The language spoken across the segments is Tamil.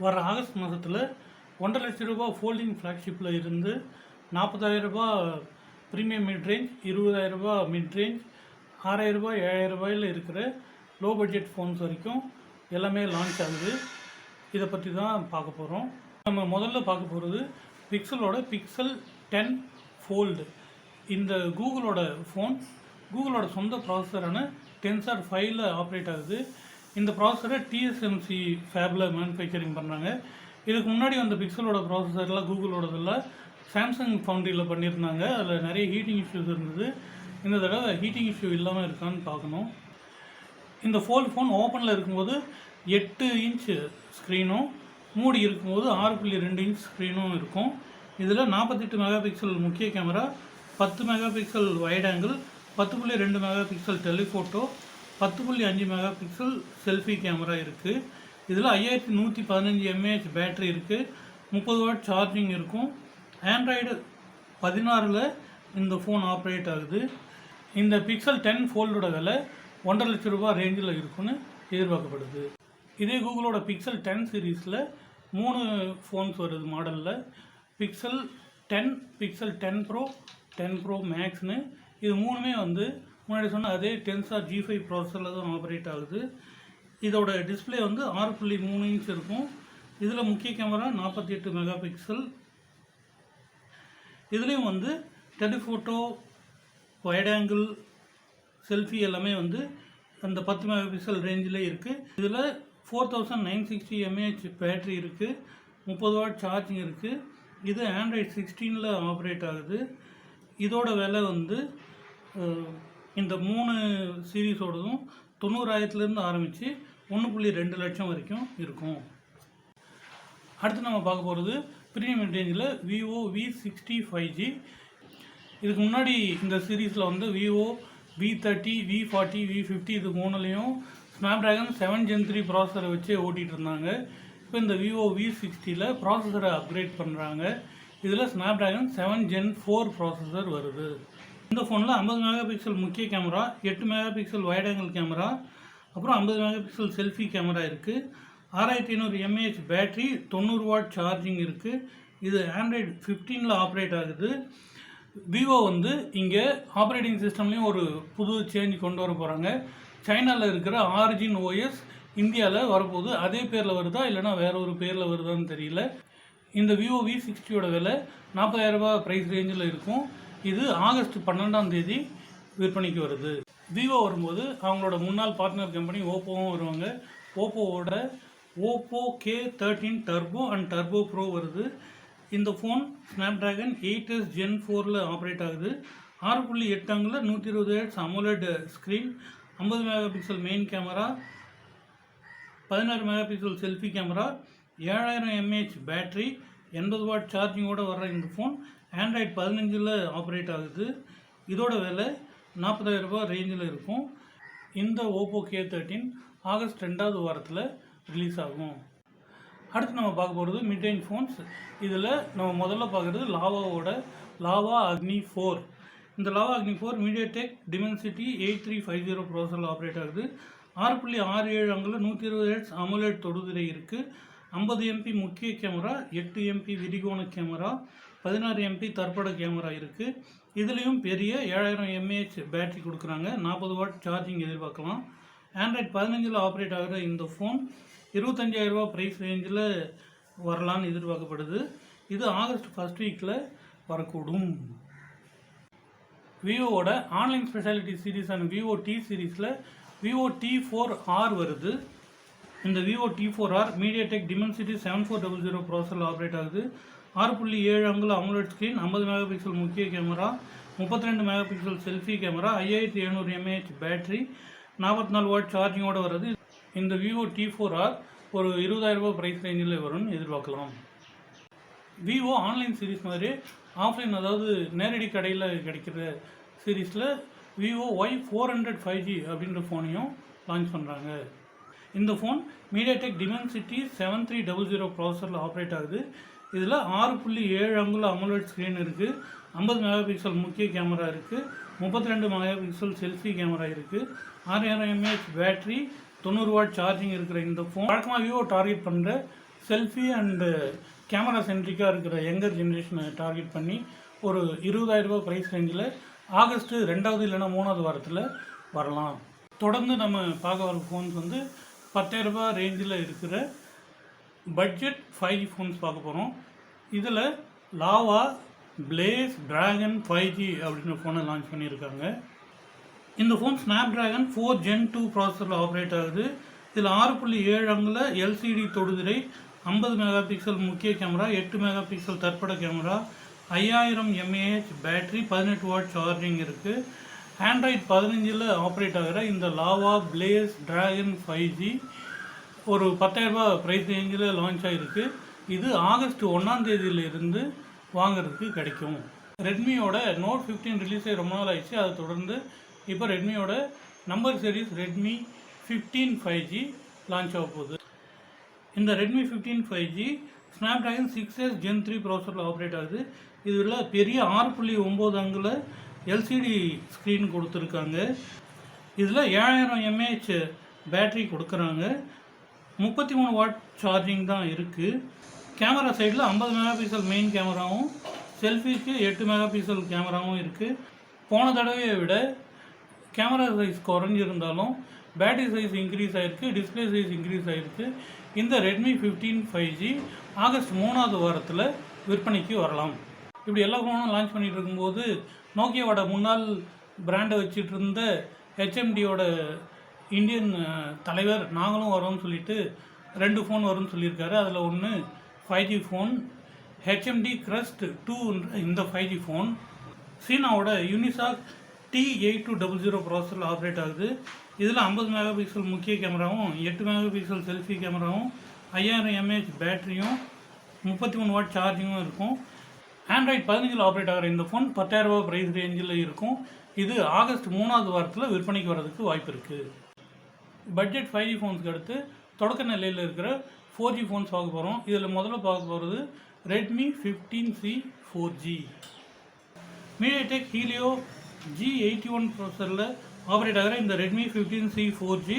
வர ஆகஸ்ட் மாதத்தில் ஒன்றரை லட்ச ரூபா ஃபோல்டிங் ஃப்ளாக்ஷிப்பில் இருந்து நாற்பதாயிரம் ரூபாய் ப்ரீமியம் மிட் ரேஞ்ச் இருபதாயிரம் ரூபாய் மிட் ரேஞ்ச் ஆறாயிரம் ரூபாய் ஏழாயிரம் ரூபாயில் இருக்கிற லோ பட்ஜெட் ஃபோன்ஸ் வரைக்கும் எல்லாமே லான்ச் ஆகுது. இதை பற்றி தான் பார்க்க போகிறோம் நம்ம முதல்ல பார்க்க போகிறது பிக்சலோட பிக்சல் டென் ஃபோல்டு இந்த கூகுளோட ஃபோன் கூகுளோட சொந்த ப்ராசஸரான டென்சார் ஃபைவ்ல ஆப்ரேட் ஆகுது. இந்த ப்ராசஸரை டிஎஸ்எம்சி ஃபேபில் மேனுஃபேக்சரிங் பண்ணுறாங்க இதுக்கு முன்னாடி வந்த பிக்சலோட ப்ராசஸர்லாம் கூகுளோடதில் சாம்சங் ஃபவுண்டரியில் பண்ணியிருந்தாங்க அதில் நிறைய ஹீட்டிங் இஷ்யூஸ் இருந்தது. இந்த தடவை ஹீட்டிங் இஷ்யூ இல்லாமல் இருக்கான்னு பார்க்கணும். இந்த ஃபோல்ட் ஃபோன் ஓப்பனில் இருக்கும்போது எட்டு இன்ச் ஸ்க்ரீனும் மூடி இருக்கும்போது ஆறு புள்ளி ரெண்டு இன்ச் ஸ்க்ரீனும் இருக்கும். இதில் நாற்பத்தெட்டு மெகா பிக்சல் முக்கிய கேமரா பத்து மெகா பிக்சல் வைட் ஆங்கிள் பத்து புள்ளி ரெண்டு மெகா பிக்சல் டெலிஃபோட்டோ பத்து புள்ளி அஞ்சு மெகா பிக்சல் செல்ஃபி கேமரா இருக்குது இதில் ஐயாயிரத்தி நூற்றி பதினஞ்சு எம்ஏஹெச் பேட்ரி இருக்குது முப்பது வாட் சார்ஜிங் இருக்கும். ஆண்ட்ராய்டு பதினாறில் இந்த ஃபோன் ஆப்ரேட் ஆகுது. இந்த பிக்சல் டென் ஃபோல்டோட விலை ஒன்றரை லட்ச ரூபா ரேஞ்சில் இருக்குன்னு எதிர்பார்க்கப்படுது. இதே கூகுளோட பிக்சல் டென் சீரீஸில் மூணு ஃபோன்ஸ் வருது மாடலில் Pixel ten Pixel ten pro ten pro மேக்ஸ்னு இது மூணுமே வந்து முன்னாடி சொன்ன அதே டென்சார் ஜி ஃபைவ் ப்ராசஸரில் தான் ஆப்ரேட் ஆகுது. இதோட டிஸ்ப்ளே வந்து ஆறு புள்ளி மூணு இன்ச் இருக்கும். இதில் முக்கிய கேமரா நாற்பத்தி எட்டு மெகா பிக்சல் இதுலேயும் வந்து டெலிஃபோட்டோ வைட் ஆங்கிள் செல்ஃபி எல்லாமே வந்து அந்த பத்து மெகா பிக்சல் ரேஞ்சில் இருக்குது இதில் four thousand nine sixty mAh battery இருக்குது முப்பது வாட் சார்ஜிங் இருக்குது இது ஆண்ட்ராய்ட் சிக்ஸ்டீனில் ஆப்ரேட் ஆகுது. இதோட விலை வந்து இந்த மூணு சீரீஸோடதும் தொண்ணூறாயிரத்துலேருந்து ஆரம்பித்து ஒன்று புள்ளி ரெண்டு லட்சம் வரைக்கும் இருக்கும். அடுத்து நம்ம பார்க்க போகிறது ப்ரீமியம் ரேஞ்சில் Vivo V sixty five G இதுக்கு முன்னாடி இந்த சீரீஸில் வந்து Vivo V thirty V forty V fifty இது மூணுலேயும் ஸ்னாப்ட்ராகன் செவன் ஜென் த்ரீ ப்ராசஸரை வச்சு ஓட்டிகிட்டு இருந்தாங்க இப்போ இந்த விவோ வி சிக்ஸ்டியில் ப்ராசஸரை அப்கிரேட் பண்ணுறாங்க இதில் Snapdragon seven gen four processor வருது. இந்த ஃபோனில் ஐம்பது மெகா பிக்சல் முக்கிய கேமரா எட்டு mega pixel wide angle camera அப்புறம் ஐம்பது மெகா பிக்சல் செல்ஃபி கேமரா இருக்குது ஆறாயிரத்தி ஐநூறு எம்ஏஹெச் பேட்ரி தொண்ணூறு வாட் சார்ஜிங் இருக்குது இது ஆண்ட்ராய்டு ஃபிஃப்டீனில் ஆப்ரேட் ஆகுது. விவோ வந்து இங்கே ஆப்ரேட்டிங் சிஸ்டம்லேயும் ஒரு புது சேஞ்ச் கொண்டு வர போகிறாங்க சைனாவில் இருக்கிற ஆரிஜின் ஓஎஸ் இந்தியாவில் வரப்போகுது. அதே பேரில் வருதா இல்லைனா வேற ஒரு பேரில் வருதான்னு தெரியல. இந்த விவோ வி சிக்ஸ்டியோட விலை நாற்பதாயிரரூபா ப்ரைஸ் ரேஞ்சில் இருக்கும். இது ஆகஸ்ட் பன்னெண்டாம் தேதி விற்பனைக்கு வருது. விவோ வரும்போது அவங்களோட முன்னாள் பார்ட்னர் கம்பெனி ஓப்போவும் வருவாங்க. ஓப்போவோட Oppo K thirteen turbo and turbo pro வருது. இந்த phone Snapdragon eight S gen ஃபோரில் ஆப்ரேட் ஆகுது. ஆறு புள்ளி எட்டு அங்கில் நூற்றி இருபது ஹெட்ஸ் அமோலட் ஸ்க்ரீன் ஐம்பது மெகா பிக்சல் மெயின் கேமரா பதினாறு மெகா பிக்சல் செல்ஃபி கேமரா ஏழாயிரம் எம்ஏஹெச் பேட்டரி எண்பது வாட் சார்ஜிங்கோட வர்ற இந்த ஃபோன் ஆண்ட்ராய்ட் பதினஞ்சில் ஆப்ரேட் ஆகுது. இதோட விலை நாற்பதாயிரம் ரூபாய் ரேஞ்சில் இருக்கும். இந்த ஓப்போ கே தேர்ட்டின் ஆகஸ்ட் ரெண்டாவது வாரத்தில் ரிலீஸ் ஆகும். அடுத்து நம்ம பார்க்க போகிறது மிட் ரேஞ்ச் ஃபோன்ஸ் இதில் நம்ம முதல்ல பார்க்குறது லாவாவோட லாவா அக்னி ஃபோர் இந்த Lava Agni four MediaTek Dimensity eight three five zero ப்ரோசரில் operate ஆகுது. ஆறு புள்ளி ஆறு ஏழு அங்கில் நூற்றி இருபது ஹெட்ஸ் அமுலேட் தொடுதிரை இருக்குது ஐம்பது எம்பி முக்கிய கேமரா எட்டு எம்பி விரிகோண கேமரா பதினாறு எம்பி தற்பட கேமரா இருக்குது இதுலேயும் பெரிய ஏழாயிரம் எம்ஏஹெச் பேட்டரி கொடுக்குறாங்க. நாற்பது வாட் சார்ஜிங் எதிர்பார்க்கலாம். ஆண்ட்ராய்ட் பதினஞ்சில் ஆப்ரேட் ஆகிற இந்த ஃபோன் இருபத்தஞ்சாயிரம் ப்ரைஸ் ரேஞ்சில் வரலான்னு எதிர்பார்க்கப்படுது. இது ஆகஸ்ட் ஃபர்ஸ்ட் வீக்கில் வரக்கூடும். விவோவோட ஆன்லைன் ஸ்பெஷாலிட்டி சீரீஸான விவோ டி சீரீஸில் விவோ டி ஃபோர் ஆர் வருது. இந்த Vivo T four R MediaTek Dimensity seven four double zero ப்ராசரில் operate ஆகுது. ஆறு புள்ளி ஏழு அங்குல அமுலட் ஸ்க்ரீன் ஐம்பது மெகா பிக்சல் முக்கிய கேமரா முப்பத்தி ரெண்டு மெகா பிக்சல் செல்ஃபி கேமரா ஐயாயிரத்தி எழுநூறு எம்ஏஹெச் பேட்டரி நாற்பத்தி நாலு வாட் சார்ஜிங்கோட வருது. இந்த விவோ டி ஃபோர் ஆர் ஒரு இருபதாயிரரூபா ரூபாய் ப்ரைஸ் ரேஞ்சில் வரும்னு எதிர்பார்க்கலாம். விவோ ஆன்லைன் சீரிஸ் மாதிரி ஆஃப்லைன் அதாவது நேரடி கடையில் கிடைக்கிற சீரீஸில் Vivo Y four hundred five G அப்படின்ற ஃபோனையும் லான்ச் பண்ணுறாங்க இந்த phone MediaTek Dimensity seven three double zero ப்ராசரில் operate ஆகுது. இதில் ஆறு புள்ளி ஏழு அங்குல அமலோட் ஸ்க்ரீன் இருக்குது ஐம்பது மெகா பிக்சல் முக்கிய கேமரா இருக்குது முப்பத்தி ரெண்டு மெகா பிக்சல் செல்ஃபி கேமரா இருக்குது ஆறாயிரம் எம்ஏஹெச் பேட்ரி தொண்ணூறு வாட் சார்ஜிங் இருக்கிற இந்த ஃபோன் வழக்கமாக விவோ டார்கெட் பண்ணுற செல்ஃபி அண்டு கேமரா சென்ட்ரிக்காக இருக்கிற யங்கர் ஜென்ரேஷனை டார்கெட் பண்ணி ஒரு இருபதாயிரம் ரூபாய் ப்ரைஸ் ரேஞ்சில் ஆகஸ்ட்டு ரெண்டாவது இல்லைன்னா மூணாவது வாரத்தில் வரலாம். தொடர்ந்து நம்ம பார்க்க வர ஃபோன்ஸ் வந்து பத்தாயிரரூபா ரேஞ்சில் இருக்கிற பட்ஜெட் ஃபைவ் ஜி ஃபோன்ஸ் பார்க்க போகிறோம் இதில் Lava Blaze Dragon five G அப்படின்னு ஃபோனை லான்ச் பண்ணியிருக்காங்க. இந்த phone Snapdragon four gen two ப்ராசஸரில் operate ஆகுது. இதில் ஆறு புள்ளி ஏழு அங்கில் எல்சிடி தொடுதிரை ஐம்பது மெகா பிக்சல் முக்கிய கேமரா எட்டு மெகா பிக்சல் தற்பட கேமரா ஐயாயிரம் எம்ஏஹெச் பேட்டரி பதினெட்டு வாட் சார்ஜிங் இருக்குது ஆண்ட்ராய்ட் பதினஞ்சில் ஆப்ரேட் ஆகிற இந்த Lava Blaze Dragon five G ஒரு பத்தாயிரரூபா ப்ரைஸ் ரேஞ்சில் லான்ச் ஆகிருக்கு இது ஆகஸ்ட் ஒன்றாம் தேதியிலிருந்து வாங்குறதுக்கு கிடைக்கும். ரெட்மியோட நோட் ஃபிஃப்டீன் ரிலீஸ் ஆகி ரொம்ப நாள் ஆயிடுச்சு. அதை தொடர்ந்து இப்போ ரெட்மியோட number series Redmi fifteen five G launch ஆக போகுது. இந்த Redmi fifteen five G Snapdragon six S gen three ப்ராசரில் operate ஆகுது. இதில் பெரிய ஆறு புள்ளி ஒம்பது அங்குல எல்சிடி ஸ்க்ரீன் கொடுத்துருக்காங்க. இதில் ஏழாயிரம் எம்ஏஹெச் பேட்டரி கொடுக்குறாங்க. முப்பத்தி மூணு வாட் சார்ஜிங் தான் இருக்குது கேமரா சைடில் ஐம்பது மெகா பிக்சல் மெயின் கேமராவும் செல்ஃபிக்கு எட்டு மெகா பிக்சல் கேமராவும் இருக்குது போன தடவையை விட கேமரா சைஸ் குறைஞ்சிருந்தாலும் பேட்டரி சைஸ் இன்க்ரீஸ் ஆகிருக்கு டிஸ்பிளே சைஸ் இன்க்ரீஸ் ஆகிருக்கு இந்த Redmi fifteen five G August மூணாவது வாரத்தில் விற்பனைக்கு வரலாம். இப்படி எல்லா ஃபோனும் லான்ச் பண்ணிகிட்டு இருக்கும்போது நோக்கியாவோட முன்னாள் பிராண்டை வச்சுட்டு இருந்த ஹெச்எம்டியோட இந்தியன் தலைவர் நாங்களும் வரோம்னு சொல்லிட்டு ரெண்டு ஃபோன் வரும்னு சொல்லியிருக்காரு. அதில் ஒன்று five G phone HMD Crest two இந்த five G phone சீனாவோட Unisoc T eight two double zero ப்ராசஸில் ஆப்ரேட் ஆகுது. இதில் ஐம்பது மெகா பிக்சல் முக்கிய கேமராவும் எட்டு மெகா பிக்சல் செல்ஃபி கேமராவும் ஐயாயிரம் எம்ஏஹெச் பேட்டரியும் முப்பத்தி மூணு வாட் சார்ஜிங்கும் இருக்கும். ஆண்ட்ராய்ட் பதினஞ்சில் ஆப்ரேட் ஆகிற இந்த ஃபோன் பத்தாயிரரூபா ப்ரைஸ் ரேஞ்சில் இருக்கும். இது ஆகஸ்ட் மூணாவது வாரத்தில் விற்பனைக்கு வர்றதுக்கு வாய்ப்பு இருக்குது பட்ஜெட் ஃபைவ் ஜி ஃபோன்ஸ்க்கு அடுத்து தொடக்க நிலையில் இருக்கிற ஃபோர் ஜி ஃபோன்ஸ் பார்க்க போகிறோம் இதில் முதல்ல பார்க்க போகிறது Redmi fifteen C four G MediaTek Helio G eighty one ப்ரொசரில் operate ஆகிற இந்த Redmi fifteen C four G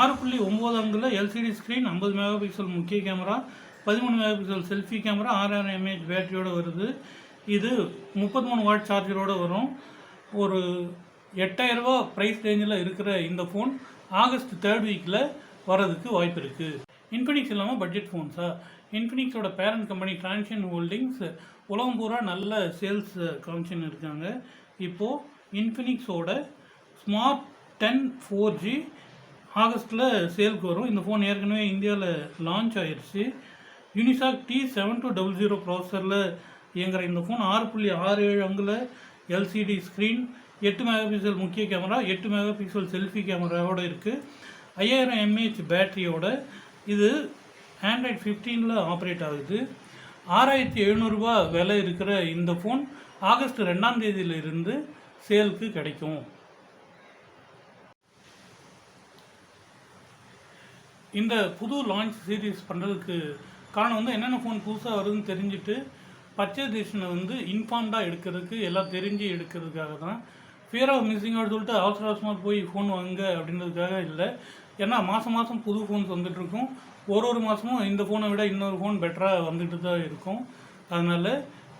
ஆறு புள்ளி ஒம்பது அங்கில் எல்சிடி ஸ்க்ரீன் ஐம்பது மெகா பிக்சல் முக்கிய கேமரா பதிமூணு மெகா பிக்சல் செல்ஃபி கேமரா ஆறாயிரம் எம்ஏஹெச் பேட்டரியோடு வருது. இது முப்பத்தி மூணு வாட் சார்ஜரோடு வரும். ஒரு எட்டாயிரரூபா ப்ரைஸ் ரேஞ்சில் இருக்கிற இந்த ஃபோன் ஆகஸ்ட் தேர்ட் வீக்கில் வரதுக்கு வாய்ப்பு இருக்குது இன்ஃபினிக்ஸ் இல்லாமல் பட்ஜெட் ஃபோன்ஸா இன்ஃபினிக்ஸோட பேரண்ட் கம்பெனி டிரான்ஷன் ஹோல்டிங்ஸ் உலகம் பூரா நல்ல சேல்ஸ் காமிச்சின்னு இருக்காங்க. இப்போது இன்ஃபினிக்ஸோட ஸ்மார்ட் டென் ஃபோர் ஜி ஆகஸ்ட்டில் சேலுக்கு வரும். இந்த ஃபோன் ஏற்கனவே இந்தியாவில் லான்ச் ஆயிடுச்சு Unisoc T seven two double zero ப்ராசரில் இயங்குற இந்த ஃபோன் ஆறு புள்ளி ஆறு ஏழு அங்குல எல்சிடி ஸ்க்ரீன் எட்டு மெகா பிக்சல் முக்கிய கேமரா எட்டு மெகா பிக்சல் செல்ஃபி கேமராவோட இருக்குது ஐயாயிரம் எம்ஏஹெச் பேட்டரியோட இது ஆண்ட்ராய்ட் ஃபிஃப்டீனில் ஆப்ரேட் ஆகுது. ஆறாயிரத்தி எழுநூறுபா விலை இருக்கிற இந்த ஃபோன் ஆகஸ்ட் ரெண்டாம் தேதியிலிருந்து சேலுக்கு கிடைக்கும். இந்த புது லான்ச் சீரீஸ் பண்ணுறதுக்கு காரணம் வந்து என்னென்ன ஃபோன் புதுசாக வருதுன்னு தெரிஞ்சுட்டு பர்ச்சேஸ் டிசிஷனை வந்து இன்ஃபார்ம்டாக எடுக்கிறதுக்கு எல்லாம் தெரிஞ்சு எடுக்கிறதுக்காக தான் ஃபியர் ஆஃப் மிஸ்ஸிங் சொல்லிட்டு அவசர அவசரமாக போய் ஃபோன் வாங்க அப்படின்றதுக்காக இல்லை. ஏன்னா மாதம் மாதம் புது ஃபோன்ஸ் வந்துட்டுருக்கும் ஒரு ஒரு மாதமும் இந்த ஃபோனை விட இன்னொரு ஃபோன் பெட்டராக வந்துட்டு தான் இருக்கும். அதனால்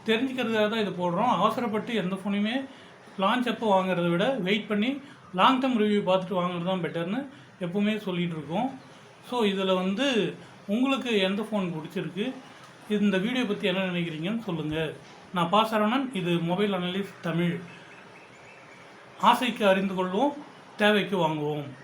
தெரிஞ்சுக்கிறதுக்காக தான் இது போடுறோம். அவசரப்பட்டு எந்த ஃபோனையுமே லான்ச் அப்போ வாங்குறத விட வெயிட் பண்ணி லாங் டேர்ம் ரிவ்யூ பார்த்துட்டு வாங்குறது தான் பெட்டர்னு எப்போவுமே சொல்லிகிட்டு இருக்கோம். ஸோ இதில் வந்து உங்களுக்கு எந்த ஃபோன் பிடிச்சிருக்கு? இந்த வீடியோ பற்றி என்ன நினைக்கிறீங்கன்னு சொல்லுங்கள் நான் பாசரவணன் இது மொபைல் அனலிஸ்ட் தமிழ். ஆசைக்கு அறிந்து கொள்வோம் தேவைக்கு வாங்குவோம்.